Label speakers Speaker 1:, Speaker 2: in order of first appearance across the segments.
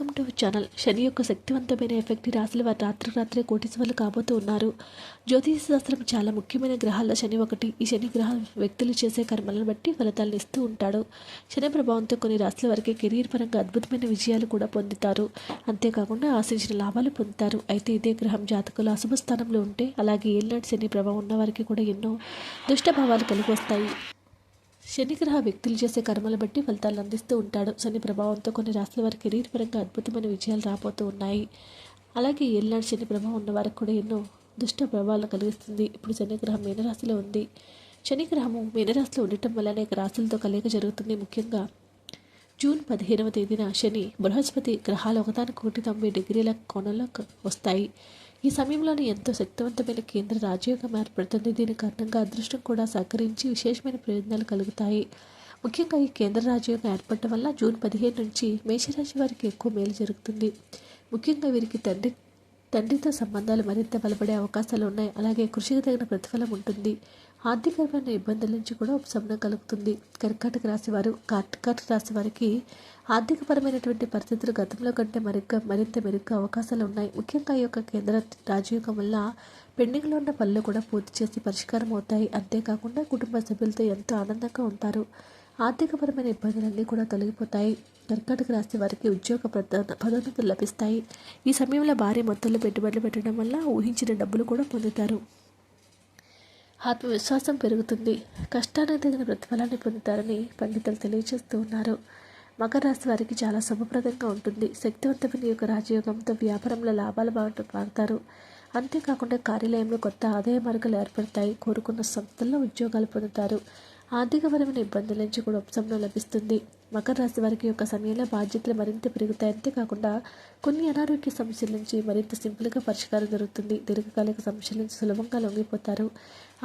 Speaker 1: Welcome to channel. శని యొక్క శక్తివంతమైన effect రాశుల వారు రాత్రి రాత్రే కోటీశ్వర్లు కాబోతూ ఉన్నారు. జ్యోతిష శాస్త్రం చాలా ముఖ్యమైన గ్రహాల్లో శని ఒకటి. ఈ శని గ్రహం వ్యక్తులు చేసే కర్మలను బట్టి ఫలితాలను ఇస్తూ ఉంటాడు. శని ప్రభావంతో కొన్ని రాశుల వారికి కెరీర్ పరంగా అద్భుతమైన విజయాలు కూడా పొందుతారు. అంతేకాకుండా ఆశించిన లాభాలు పొందుతారు. అయితే ఇదే గ్రహం జాతకులు అశుభ స్థానంలో ఉంటే అలాగే ఏళ్ళనాటి శని ప్రభావం ఉన్న వారికి కూడా ఎన్నో దుష్టభావాలు కలిగి వస్తాయి. శనిగ్రహ వ్యక్తులు చేసే కర్మల బట్టి ఫలితాలు అందిస్తూ ఉంటాడు. శని ప్రభావంతో కొన్ని రాష్ట్రాల వారికి కెరీర్ పరంగా అద్భుతమైన విజయాలు రాబోతూ ఉన్నాయి. అలాగే ఏళ్ళనాడు శని ప్రభావం ఉన్న వారికి కూడా ఎన్నో దుష్ట ప్రభావాలు కలిగిస్తుంది. ఇప్పుడు శనిగ్రహం మీనరాశిలో ఉంది. శనిగ్రహము మీనరాశిలో ఉండటం వల్ల అనేక రాశులతో కలయిక జరుగుతుంది. ముఖ్యంగా జూన్ పదిహేనవ తేదీన శని బృహస్పతి గ్రహాలు ఒకదానికొకటి తొంభై డిగ్రీల కోణంలో వస్తాయి. ఈ సమయంలోనే ఎంతో శక్తివంతమైన కేంద్ర రాజయోగం ఏర్పడుతుంది. దీని కారణంగా అదృష్టం కూడా సహకరించి విశేషమైన ప్రయోజనాలు కలుగుతాయి. ముఖ్యంగా ఈ కేంద్ర రాజయోగం ఏర్పడటం వల్ల జూన్ పదిహేను నుంచి మేషరాశి వారికి ఎక్కువ మేలు జరుగుతుంది. ముఖ్యంగా వీరికి తండ్రి తండ్రితో సంబంధాలు మరింత బలపడే అవకాశాలు ఉన్నాయి. అలాగే కృషికి తగిన ప్రతిఫలం ఉంటుంది. ఆర్థికపరమైన ఇబ్బందుల నుంచి కూడా ఉపశమనం కలుగుతుంది. కర్కాటక రాశి వారు కర్కాటక రాశి వారికి ఆర్థికపరమైనటువంటి పరిస్థితులు గతంలో కంటే మరిగ్గా మరింత మెరుగ్గా అవకాశాలు ఉన్నాయి. ముఖ్యంగా ఈ యొక్క కేంద్ర రాజయోగం వల్ల పెండింగ్లో ఉన్న పనులు కూడా పూర్తి చేసి పరిష్కారం అవుతాయి. అంతేకాకుండా కుటుంబ సభ్యులతో ఎంతో ఆనందంగా ఉంటారు. ఆర్థికపరమైన ఇబ్బందులన్నీ కూడా తొలగిపోతాయి. కర్కాటక రాశి వారికి ఉద్యోగ పదోన్నతులు లభిస్తాయి. ఈ సమయంలో భారీ మొత్తంలో పెట్టుబడులు పెట్టడం వల్ల ఊహించిన డబ్బులు కూడా పొందుతారు. ఆత్మవిశ్వాసం పెరుగుతుంది. కష్టానికి తగిన ప్రతిఫలాన్ని పొందుతారని పండితులు తెలియజేస్తూ ఉన్నారు. మకర రాశి వారికి చాలా శుభప్రదంగా ఉంటుంది. శక్తివంతమైన యొక్క రాజయోగంతో వ్యాపారంలో లాభాలు బాగా పాడతారు అంతేకాకుండా కార్యాలయంలో కొత్త ఆదాయ మార్గాలు ఏర్పడతాయి. కోరుకున్న సంస్థల్లో ఉద్యోగాలు పొందుతారు. ఆర్థికపరమైన ఇబ్బందుల నుంచి కూడా ఉపశమనం లభిస్తుంది. మకర రాశి వారికి యొక్క సమయంలో బాధ్యతలు మరింత పెరుగుతాయి. అంతేకాకుండా కొన్ని అనారోగ్య సమస్యల నుంచి మరింత సింపుల్గా పరిష్కారం జరుగుతుంది దీర్ఘకాలిక సమస్యల నుంచి సులభంగా లొంగిపోతారు.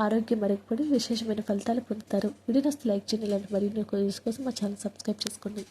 Speaker 1: ఆరోగ్యం మెరుగుపడి విశేషమైన ఫలితాలు పొందుతారు. వీడియోస్ లైక్ చేయండి. ఇలాంటి మరిన్ని కోసం మా ఛానల్ సబ్స్క్రైబ్ చేసుకోండి.